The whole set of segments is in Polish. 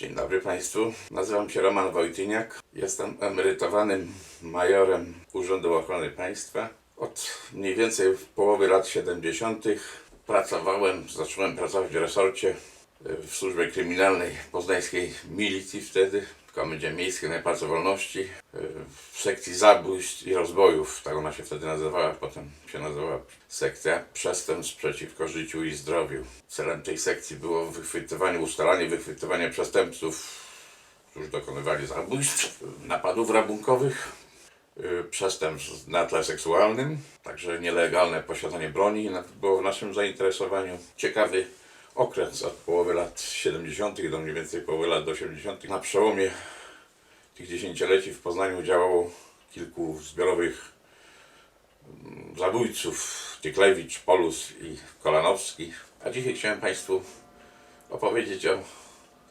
Dzień dobry Państwu. Nazywam się Roman Wojtyniak. Jestem emerytowanym majorem Urzędu Ochrony Państwa. Od mniej więcej w połowie lat 70. pracowałem, zacząłem pracować w resorcie y, w służbie kryminalnej poznańskiej milicji wtedy, w Komendzie Miejskiej Najpracy Wolności, y, w sekcji zabójstw i rozbojów, tak ona się wtedy nazywała, potem się nazywała sekcja przestępstw przeciwko życiu i zdrowiu. Celem tej sekcji było wychwytywanie, ustalanie wychwytywania przestępców, którzy dokonywali zabójstw, napadów rabunkowych, y, przestępstw na tle seksualnym, także nielegalne posiadanie broni na- było w naszym zainteresowaniu. Ciekawy okres od połowy lat 70. do mniej więcej połowy lat 80. Na przełomie tych dziesięcioleci w Poznaniu działało kilku zbiorowych mm, zabójców, Tyklewicz, Polus i Kolanowski. A dzisiaj chciałem Państwu opowiedzieć o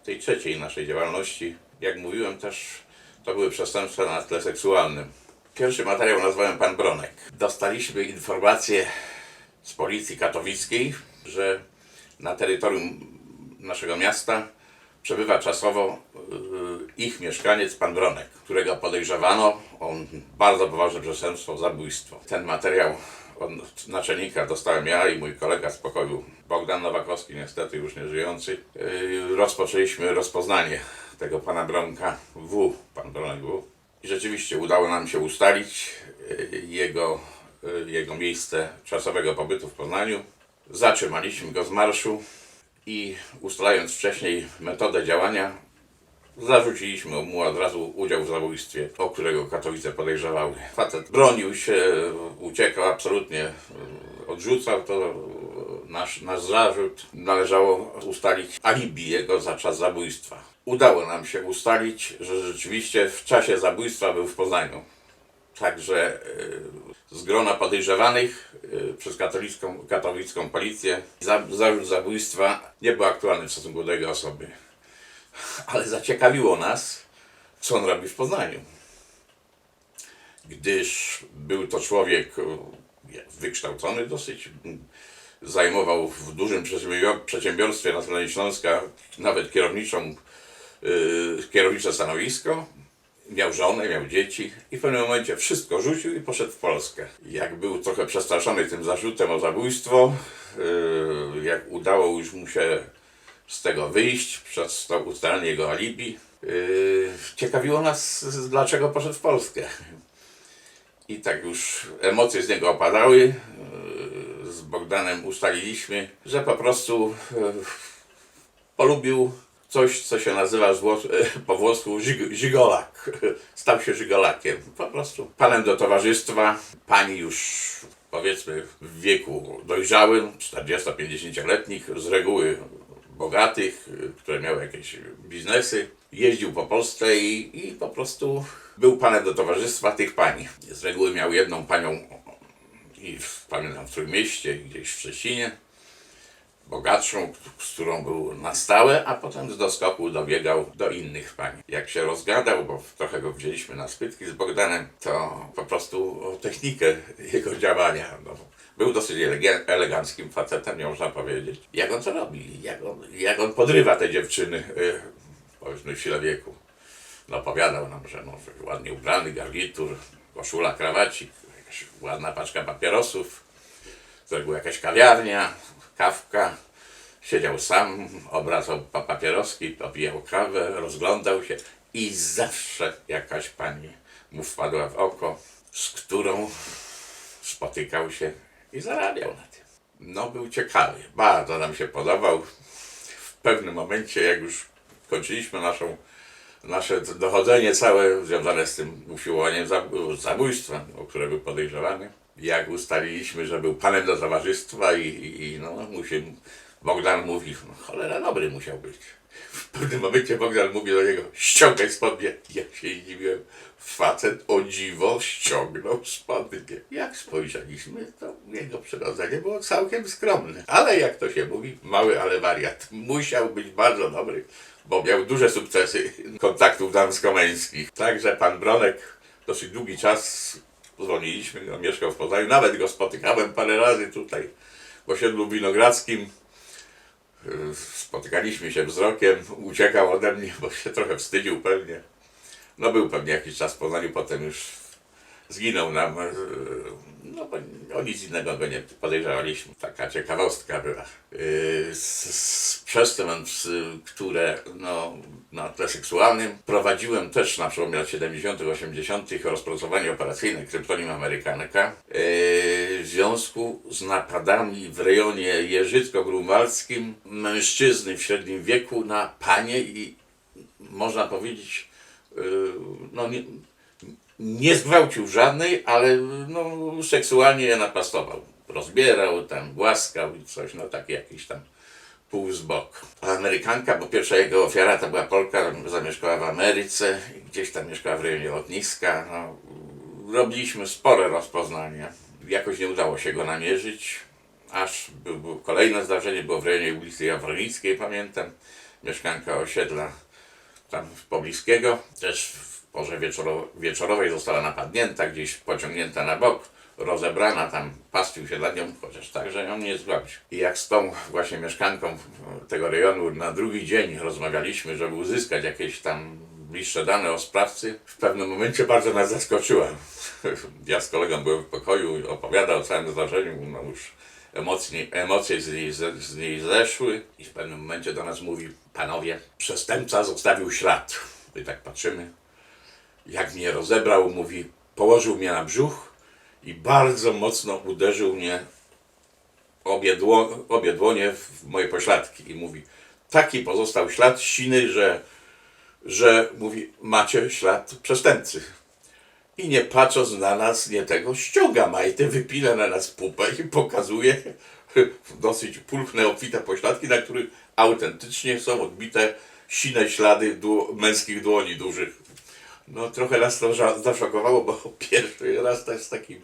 tej trzeciej naszej działalności. Jak mówiłem też, to były przestępstwa na tle seksualnym. Pierwszy materiał nazwałem Pan Bronek. Dostaliśmy informację z policji katowickiej, że na terytorium naszego miasta przebywa czasowo y, ich mieszkaniec, pan Bronek, którego podejrzewano o bardzo poważne przestępstwo, zabójstwo. Ten materiał od naczelnika dostałem ja i mój kolega z pokoju Bogdan Nowakowski, niestety już nie żyjący. Y, Rozpoczęliśmy rozpoznanie tego pana Bronka W, pan Bronek W. I rzeczywiście udało nam się ustalić y, jego, jego miejsce czasowego pobytu w Poznaniu. Zatrzymaliśmy go z marszu i ustalając wcześniej metodę działania, zarzuciliśmy mu od razu udział w zabójstwie, o którego Katowice podejrzewały. Facet bronił się, uciekał, absolutnie e, odrzucał to. e, Nasz, nasz zarzut należało ustalić alibi jego za czas zabójstwa. Udało nam się ustalić, że rzeczywiście w czasie zabójstwa był w Poznaniu. Także y, z grona podejrzewanych y, przez katolicką, katowicką policję za, zarzut zabójstwa nie był aktualny w stosunku do jego osoby. Ale zaciekawiło nas, co on robi w Poznaniu. Gdyż był to człowiek y, wykształcony dosyć, zajmował w dużym przedsiębior- przedsiębiorstwie na terenie Śląska nawet kierowniczą, kierownicze stanowisko, miał żonę, miał dzieci i w pewnym momencie wszystko rzucił i poszedł w Polskę. Jak był trochę przestraszony tym zarzutem o zabójstwo, yy, jak udało już mu się z tego wyjść przez to ustalenie jego alibi, yy, ciekawiło nas, dlaczego poszedł w Polskę. I tak już emocje z niego opadały. Yy, Z Bogdanem ustaliliśmy, że po prostu polubił coś, co się nazywa po włosku żigolak. Stał się żigolakiem. Po prostu panem do towarzystwa. Pani już powiedzmy w wieku dojrzałym, 40-50-letnich, z reguły bogatych, które miały jakieś biznesy. Jeździł po Polsce i, i po prostu był panem do towarzystwa tych pani. Z reguły miał jedną panią i pamiętam w Trójmieście, gdzieś w Szczecinie bogatszą, z którą był na stałe, a potem z doskoku dobiegał do innych pań. Jak się rozgadał, bo trochę go wzięliśmy na spytki z Bogdanem, to po prostu o technikę jego działania. No, był dosyć eleganckim facetem, nie można powiedzieć. Jak on to robi? Jak on, jak on podrywa te dziewczyny, powiedzmy w sile wieku. No opowiadał nam, że, no, ładnie ubrany, garnitur, koszula, krawacik, jakaś ładna paczka papierosów, z reguły jakaś kawiarnia, kawka. Siedział sam, obracał pa- papieroski, popijał kawę, rozglądał się i zawsze jakaś pani mu wpadła w oko, z którą spotykał się i zarabiał na tym. No, był ciekawy, bardzo nam się podobał. W pewnym momencie, jak już kończyliśmy naszą, nasze dochodzenie całe związane z tym usiłowaniem zab- zabójstwa, o które był podejrzewany, jak ustaliliśmy, że był panem do towarzystwa i, i, no, musi, Bogdan mówi, no, cholera dobry musiał być. W pewnym momencie Bogdan mówi do niego, ściągaj spodnie. Ja się zdziwiłem, facet o dziwo ściągnął spodnie. Jak spojrzeliśmy, to jego przyrodzenie było całkiem skromne. Ale jak to się mówi, mały, ale wariat. Musiał być bardzo dobry, bo miał duże sukcesy kontaktów damsko-męskich. Także pan Bronek dosyć długi czas dzwoniliśmy go, mieszkał w Poznaniu, nawet go spotykałem parę razy tutaj w osiedlu Winogrodzkim. Y, Spotykaliśmy się wzrokiem, uciekał ode mnie, bo się trochę wstydził pewnie. No był pewnie jakiś czas w Poznaniu, potem już zginął nam. No bo o nic innego go nie podejrzewaliśmy. Taka ciekawostka była. Y, Z, z przestępstw, które no, na tle seksualnym prowadziłem też na przełomie lat 70., 80. rozpracowanie operacyjne Kryptonim Amerykanka y, w związku z napadami w rejonie Jeżycko-Grunwaldzkim mężczyzny w średnim wieku na panie i można powiedzieć y, no nie, nie zgwałcił żadnej, ale no, seksualnie je napastował. Rozbierał, tam głaskał i coś, no taki jakiś tam pół z bok. A Amerykanka, bo pierwsza jego ofiara to była Polka, zamieszkała w Ameryce, gdzieś tam mieszkała w rejonie lotniska. No, robiliśmy spore rozpoznanie. Jakoś nie udało się go namierzyć, aż było kolejne zdarzenie, było w rejonie ulicy Jawronickiej, pamiętam. Mieszkanka osiedla tam pobliskiego, też w porze wieczoro, wieczorowej została napadnięta, gdzieś pociągnięta na bok, rozebrana, tam pastwił się nad nią, chociaż tak, że ją nie zgwałcił. I jak z tą właśnie mieszkanką tego rejonu na drugi dzień rozmawialiśmy, żeby uzyskać jakieś tam bliższe dane o sprawcy, w pewnym momencie bardzo nas zaskoczyła. Ja z kolegą byłem w pokoju opowiadał o całym zdarzeniu, no już emocje, emocje z, niej, ze- z niej zeszły i w pewnym momencie do nas mówi, panowie, przestępca zostawił ślad. I tak patrzymy, jak mnie rozebrał, mówi, położył mnie na brzuch i bardzo mocno uderzył mnie obie, dło, obie dłonie w moje pośladki i mówi, taki pozostał ślad siny, że, że mówi, macie ślad przestępcy. I nie patrząc na nas, nie tego, ściąga majtę, wypina na nas pupę i pokazuje dosyć pulchne, obfite pośladki, na których autentycznie są odbite sine ślady dło, męskich dłoni dużych. No trochę nas to zaszokowało, bo pierwszy raz też z, takim,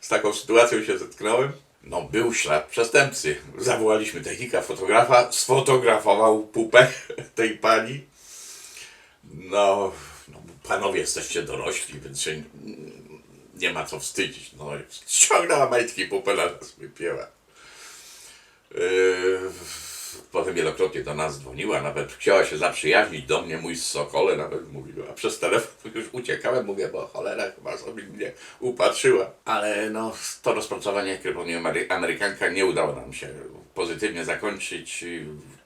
z taką sytuacją się zetknąłem. No był ślad przestępcy. Zawołaliśmy technika, fotografa, sfotografował pupę tej pani. No, no panowie jesteście dorośli, więc się nie ma co wstydzić. No, ściągnęła majtki pupę na nas wypięła. Yy, potem wielokrotnie do nas dzwoniła, nawet chciała się zaprzyjaźnić do mnie, mój Sokole nawet mówiła. Przez telefon już uciekałem, mówię, bo cholera chyba sobie mnie upatrzyła. Ale no, to rozpracowanie Kryptonim Amery- Amerykanka nie udało nam się pozytywnie zakończyć.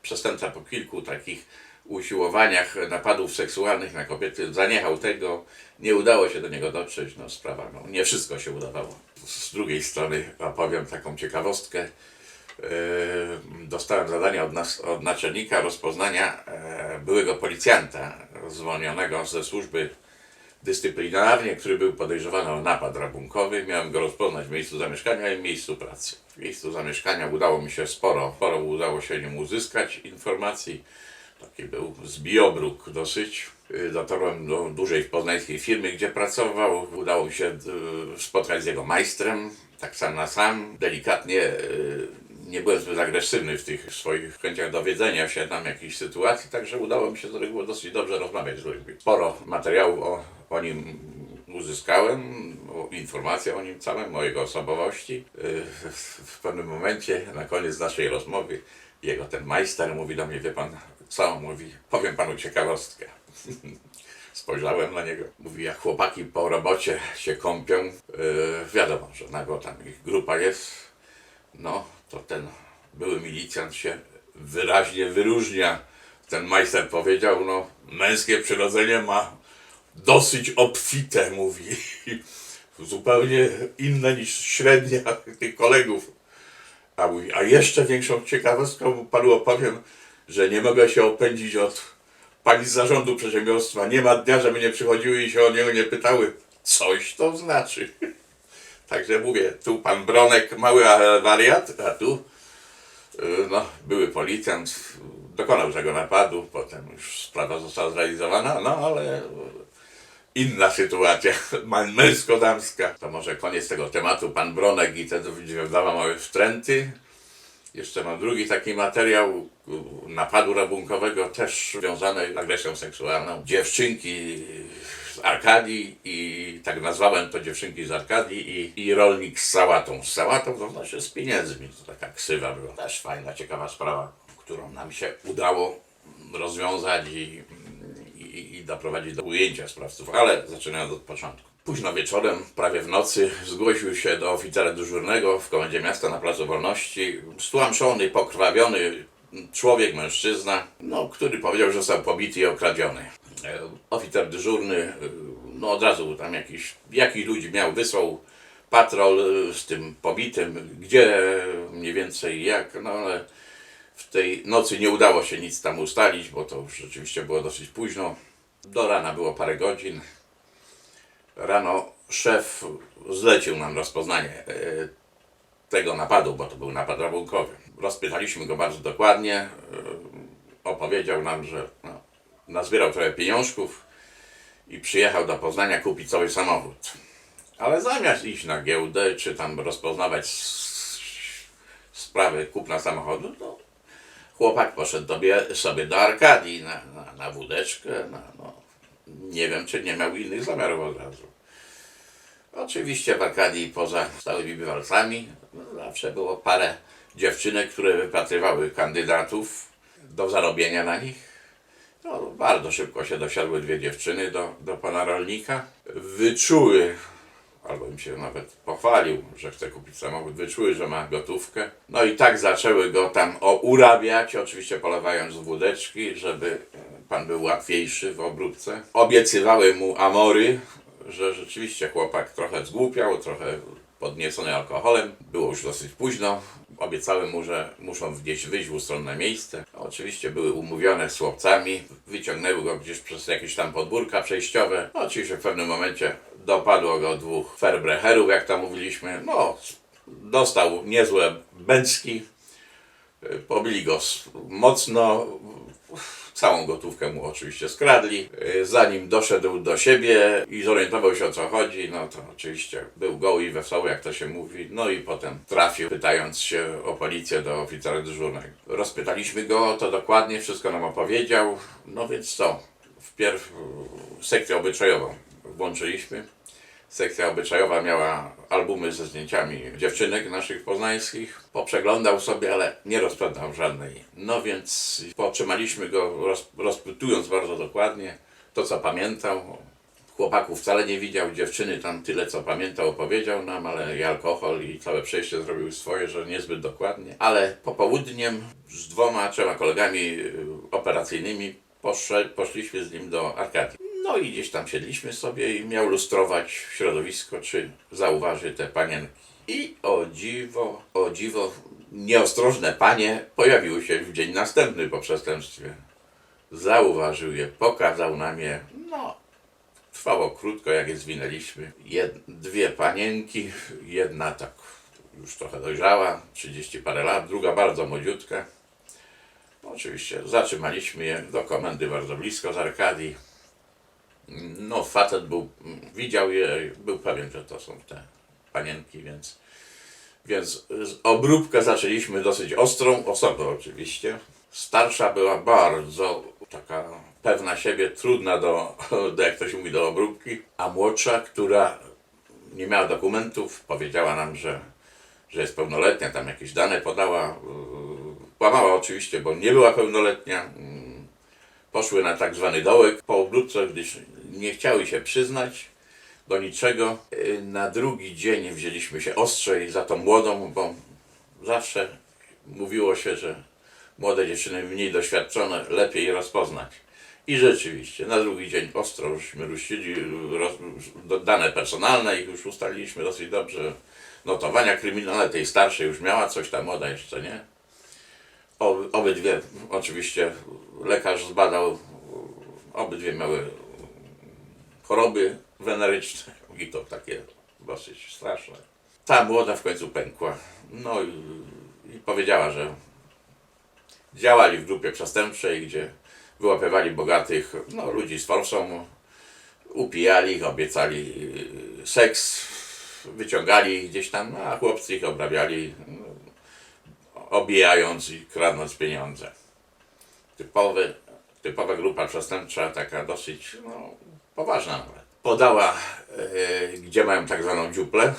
Przestępca po kilku takich usiłowaniach napadów seksualnych na kobiety zaniechał tego, nie udało się do niego dotrzeć, no sprawa, no nie wszystko się udawało. Z drugiej strony opowiem taką ciekawostkę. Yy, dostałem zadanie od, nas, od naczelnika rozpoznania e, byłego policjanta zwolnionego ze służby dyscyplinarnie, który był podejrzewany o napad rabunkowy. Miałem go rozpoznać w miejscu zamieszkania i w miejscu pracy. W miejscu zamieszkania udało mi się sporo, sporo udało się nim uzyskać informacji. Taki był zbiobróg dosyć. Dotarłem do dużej poznańskiej firmy, gdzie pracował. Udało mi się y, spotkać z jego majstrem, tak sam na sam. Delikatnie y, nie byłem zbyt agresywny w tych swoich chęciach dowiedzenia się tam jakichś sytuacji, także udało mi się z reguły dosyć dobrze rozmawiać z ludźmi. Sporo materiałów o, o nim uzyskałem, informacje o nim całym, o jego osobowości. Y, W, w pewnym momencie, na koniec naszej rozmowy, jego ten majster mówi do mnie, wie pan co? Mówi, powiem panu ciekawostkę. Spojrzałem na niego. Mówi, jak chłopaki po robocie się kąpią, yy, wiadomo, że nago tam ich grupa jest, no to ten były milicjant się wyraźnie wyróżnia. Ten majster powiedział, no męskie przyrodzenie ma dosyć obfite, mówi. Zupełnie inne niż średnia tych kolegów. A, mówi, a jeszcze większą ciekawostką panu opowiem, że nie mogę się opędzić od pani z zarządu przedsiębiorstwa. Nie ma dnia, żeby nie przychodziły i się o niego nie pytały. Coś to znaczy. Także mówię, tu pan Bronek, mały wariat, a tu y, no, były policjant, dokonał tego napadu, potem już sprawa została zrealizowana, no ale inna sytuacja, męsko-damska. To może koniec tego tematu, pan Bronek i te dwa małe wstręty. Jeszcze mam drugi taki materiał napadu rabunkowego, też związany z agresją seksualną. Dziewczynki z Arkadii i tak nazwałem to dziewczynki z Arkadii i, i rolnik z sałatą. Z sałatą to znaczy z pieniędzmi, to taka ksywa była. Też fajna, ciekawa sprawa, którą nam się udało rozwiązać i, i, i doprowadzić do ujęcia sprawców, ale zaczynając od początku. Późno wieczorem, prawie w nocy, zgłosił się do oficera dyżurnego w komendzie miasta na Placu Wolności stłamszony, pokrwawiony człowiek, mężczyzna, no, który powiedział, że został pobity i okradziony. E, Oficer dyżurny, e, no od razu tam jakiś, jakich ludzi miał, wysłał patrol e, z tym pobitym, gdzie mniej więcej jak, no ale w tej nocy nie udało się nic tam ustalić, bo to już rzeczywiście było dosyć późno. Do rana było parę godzin. Rano szef zlecił nam rozpoznanie tego napadu, bo to był napad rabunkowy. Rozpytaliśmy go bardzo dokładnie. Opowiedział nam, że no, nazbierał trochę pieniążków i przyjechał do Poznania kupić cały samochód. Ale zamiast iść na giełdę, czy tam rozpoznawać sprawy kupna samochodu, to chłopak poszedł sobie do Arkadii na, na, na wódeczkę. Na, no, nie wiem, czy nie miał innych zamiarów od razu. Oczywiście w Arkadii poza stałymi bywalcami zawsze było parę dziewczynek, które wypatrywały kandydatów do zarobienia na nich. No, bardzo szybko się dosiadły dwie dziewczyny do, do pana rolnika. Wyczuły, albo im się nawet pochwalił, że chce kupić samochód, wyczuły, że ma gotówkę. No i tak zaczęły go tam urabiać, oczywiście polewając w wódeczki, żeby pan był łatwiejszy w obróbce. Obiecywały mu amory, że rzeczywiście chłopak trochę zgłupiał, trochę podniecony alkoholem. Było już dosyć późno. Obiecały mu, że muszą gdzieś wyjść w ustronne miejsce. Oczywiście były umówione z chłopcami. Wyciągnęły go gdzieś przez jakieś tam podwórka przejściowe. No, oczywiście w pewnym momencie dopadło go dwóch ferbrecherów, jak tam mówiliśmy. No, dostał niezłe bęcki. Pobili go mocno. Całą gotówkę mu oczywiście skradli. Yy, Zanim doszedł do siebie i zorientował się o co chodzi, no to oczywiście był goły i wesoły, jak to się mówi. No i potem trafił, pytając się o policję do oficera dyżurnego. Rozpytaliśmy go, to dokładnie wszystko nam opowiedział. No więc co? Wpierw sekcję obyczajową włączyliśmy. Sekcja obyczajowa miała albumy ze zdjęciami dziewczynek naszych poznańskich. Poprzeglądał sobie, ale nie rozpoznał żadnej. No więc potrzymaliśmy go, roz, rozpytując bardzo dokładnie to, co pamiętał. Chłopaków wcale nie widział, dziewczyny tam tyle, co pamiętał, opowiedział nam, ale i alkohol i całe przejście zrobił swoje, że niezbyt dokładnie. Ale popołudniem z dwoma, trzema kolegami y, operacyjnymi poszliśmy z nim do Arkadii. No i gdzieś tam siedliśmy sobie i miał lustrować środowisko, czy zauważy te panienki. I o dziwo, o dziwo, nieostrożne panie pojawiły się w dzień następny po przestępstwie. Zauważył je, pokazał nam je. No, trwało krótko, jak je zwinęliśmy. Jed, dwie panienki, jedna tak już trochę dojrzała, 30 parę lat, druga bardzo młodziutka. Oczywiście zatrzymaliśmy je do komendy bardzo blisko z Arkadii. No, facet był, widział je, był pewien, że to są te panienki, więc, więc obróbkę zaczęliśmy dosyć ostrą, osobę oczywiście. Starsza była bardzo taka pewna siebie, trudna do, do, jak to się mówi, do obróbki, a młodsza, która nie miała dokumentów, powiedziała nam, że, że jest pełnoletnia, tam jakieś dane podała, kłamała oczywiście, bo nie była pełnoletnia, poszły na tak zwany dołek po obróbce, gdyż nie chciały się przyznać do niczego. Na drugi dzień wzięliśmy się ostrzej za tą młodą, bo zawsze mówiło się, że młode dziewczyny mniej doświadczone lepiej rozpoznać. I rzeczywiście, na drugi dzień ostro żeśmy ruszyli, roz, dane personalne i już ustaliliśmy dosyć dobrze. Notowania kryminalne tej starszej już miała coś, ta młoda jeszcze nie. Ob, obydwie, oczywiście lekarz zbadał, obydwie miały choroby weneryczne i to takie dosyć straszne. Ta młoda w końcu pękła. No i, i powiedziała, że działali w grupie przestępczej, gdzie wyłapywali bogatych no, ludzi z forsą, upijali ich, obiecali yy, seks, wyciągali ich gdzieś tam, a chłopcy ich obrabiali, no, obijając i kradnąc pieniądze. Typowy, typowa grupa przestępcza, taka dosyć no, poważna nawet. Podała, yy, gdzie mają tak zwaną dziuplę,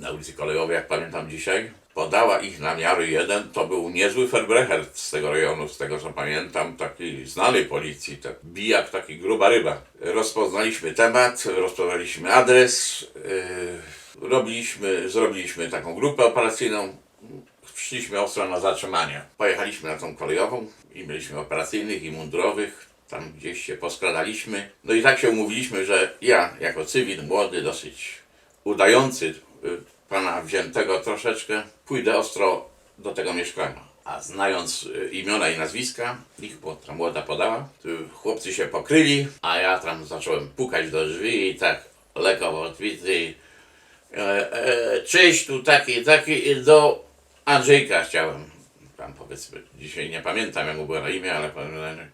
na ulicy Kolejowej, jak pamiętam dzisiaj. podała ich na miary jeden, to był niezły Ferbrecher z tego rejonu, z tego co pamiętam, taki znany policji, tak bijak, taki gruba ryba. Rozpoznaliśmy temat, rozpoznaliśmy adres, yy, robiliśmy, zrobiliśmy taką grupę operacyjną, szliśmy ostro na zatrzymanie. Pojechaliśmy na tą kolejową i mieliśmy operacyjnych i mundurowych. Tam gdzieś się poskradaliśmy. No i tak się umówiliśmy, że ja jako cywil młody, dosyć udający y, pana wziętego troszeczkę, pójdę ostro do tego mieszkania. A znając y, imiona i nazwiska, ich ta młoda podała, y, chłopcy się pokryli, a ja tam zacząłem pukać do drzwi i tak lekko odbity. E, e, cześć, tu taki, taki, do Andrzejka chciałem. Tam powiedzmy, dzisiaj nie pamiętam jak mu było na imię, ale pamiętam,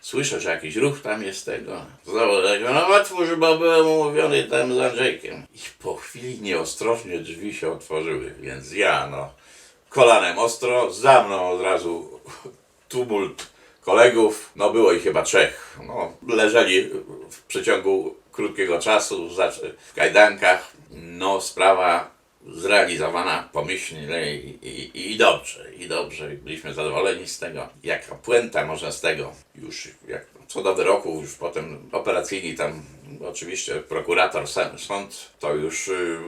słyszę, że jakiś ruch tam jest tego. Znowu tego, no otwórz, bo byłem umówiony tam z Andrzejkiem. I po chwili nieostrożnie drzwi się otworzyły, więc ja no, kolanem ostro, za mną od razu tumult kolegów, no było ich chyba trzech. No, leżeli w przeciągu krótkiego czasu w kajdankach. No, sprawa zrealizowana pomyślnie i, i, i dobrze, i dobrze. Byliśmy zadowoleni z tego. Jaka puenta może z tego, już jak co do wyroku, już potem operacyjni tam, oczywiście prokurator, sąd, to już y,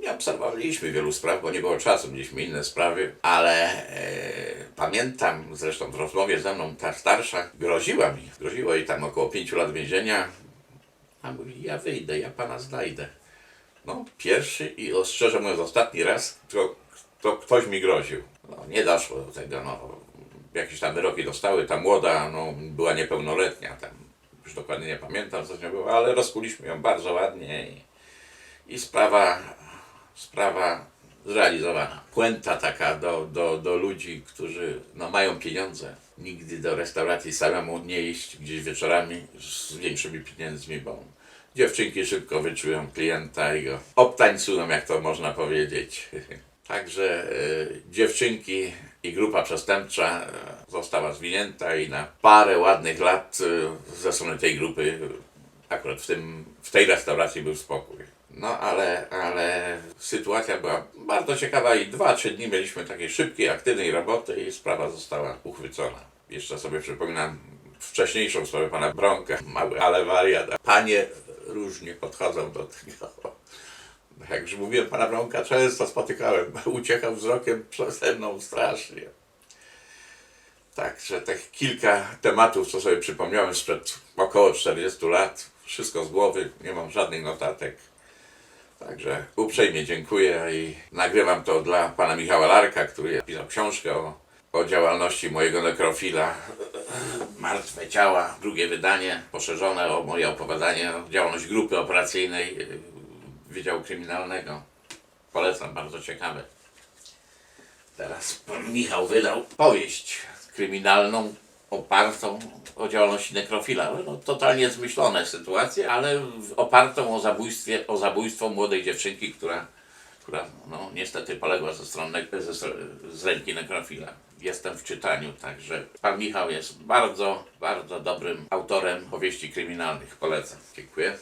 nie obserwowaliśmy wielu spraw, bo nie było czasu, mieliśmy inne sprawy, ale e, pamiętam, zresztą w rozmowie ze mną ta starsza groziła mi, groziła jej tam około pięciu lat więzienia, a mówi, ja wyjdę, ja pana znajdę. No, pierwszy i szczerze mówiąc ostatni raz, to, to ktoś mi groził. No, nie doszło do tego, no. Jakieś tam wyroki dostały, ta młoda, no, była niepełnoletnia, tam już dokładnie nie pamiętam co z nią było, ale rozkuliśmy ją bardzo ładnie i, i sprawa, sprawa zrealizowana. Puenta taka do, do, do ludzi, którzy no, mają pieniądze. Nigdy do restauracji samemu nie iść gdzieś wieczorami z większymi pieniędzmi, bo dziewczynki szybko wyczują klienta i go obtańcują, jak to można powiedzieć. Także e, dziewczynki i grupa przestępcza e, została zwinięta i na parę ładnych lat e, ze strony tej grupy akurat w, tym, w tej restauracji był spokój. No ale, ale sytuacja była bardzo ciekawa i dwa, trzy dni mieliśmy takiej szybkiej, aktywnej roboty i sprawa została uchwycona. Jeszcze sobie przypominam wcześniejszą sprawę pana Bronka, mały, ale wariat. Panie różnie podchodzą do tego. Jak już mówiłem, pana Bronka często spotykałem, uciekał wzrokiem przede mną strasznie. Także tych kilka tematów, co sobie przypomniałem sprzed około 40 lat, wszystko z głowy, nie mam żadnych notatek. Także uprzejmie dziękuję i nagrywam to dla pana Michała Larka, który pisał książkę o, o działalności mojego nekrofila. Martwe ciała, drugie wydanie, poszerzone o moje opowiadanie, o działalność grupy operacyjnej yy, Wydziału Kryminalnego. Polecam, bardzo ciekawe. Teraz pan Michał wydał powieść kryminalną opartą o działalności nekrofila. No, totalnie zmyślone sytuacje, ale opartą o zabójstwie, o zabójstwo młodej dziewczynki, która, która no, niestety poległa ze, strony, ze, z ręki nekrofila. Jestem w czytaniu, także pan Michał jest bardzo, bardzo dobrym autorem powieści kryminalnych. Polecam. Dziękuję.